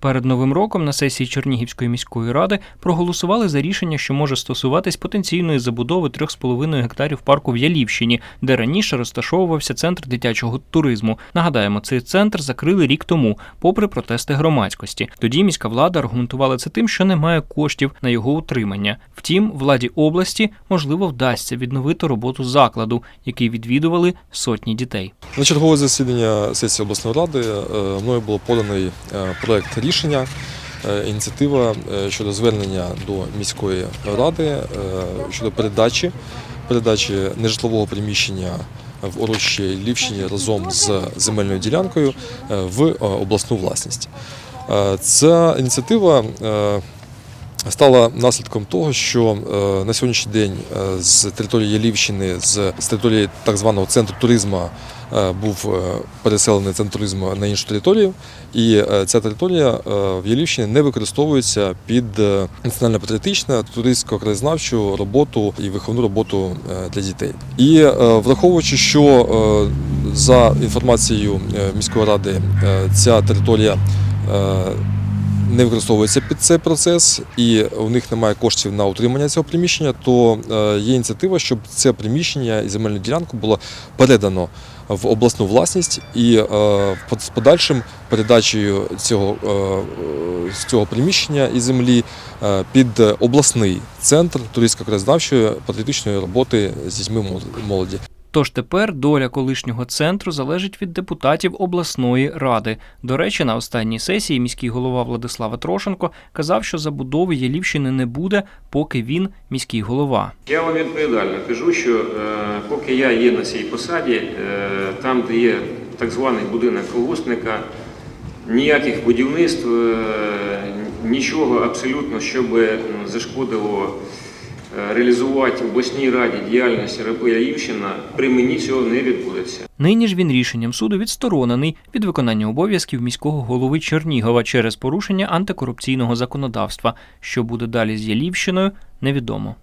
Перед новим роком на сесії Чернігівської міської ради проголосували за рішення, що може стосуватись потенційної забудови 3,5 гектарів парку в Ялівщині, де раніше розташовувався центр дитячого туризму. Нагадаємо, цей центр закрили рік тому, попри протести громадськості. Тоді міська влада аргументувала це тим, що немає коштів на його утримання. Втім, владі області можливо вдасться відновити роботу закладу, який відвідували сотні дітей. На чергове засідання сесії обласної ради е, мною було поданий е, проект рішення. е, Ініціатива е, щодо звернення до міської ради е, щодо передачі передачі нежитлового приміщення в урочищі Лівщині разом з земельною ділянкою в обласну власність. Ця ініціатива стала наслідком того, що е, на сьогоднішній день е, з території Ялівщини, з, території так званого центру туризму е, був переселений центр туризму на іншу територію, і ця територія в Ялівщині не використовується під національно-патріотичну, туристсько краєзнавчу роботу і виховну роботу для дітей. І враховуючи, що за інформацією міської ради ця територія не використовується під цей процес, і у них немає коштів на утримання цього приміщення, то е, є ініціатива, щоб це приміщення і земельну ділянку було передано в обласну власність і е, з подальшим передачею цього, е, з цього приміщення і землі під обласний центр туристсько-краєзнавчої патріотичної роботи з дітьми молоді. Тож тепер доля колишнього центру залежить від депутатів обласної ради. До речі, на останній сесії міський голова Владислава Трошенко казав, що забудови Ялівщини не буде, поки він міський голова. Я вам відповідально кажу, що е, поки я є на цій посаді, е, там, де є так званий будинок колгоспника, ніяких будівництв, е, нічого абсолютно, щоб м, зашкодило реалізувати в обласній раді діяльність РП Ялівщина, при мені цього не відбудеться. Нині ж він рішенням суду відсторонений від виконання обов'язків міського голови Чернігова через порушення антикорупційного законодавства. Що буде далі з Ялівщиною, невідомо.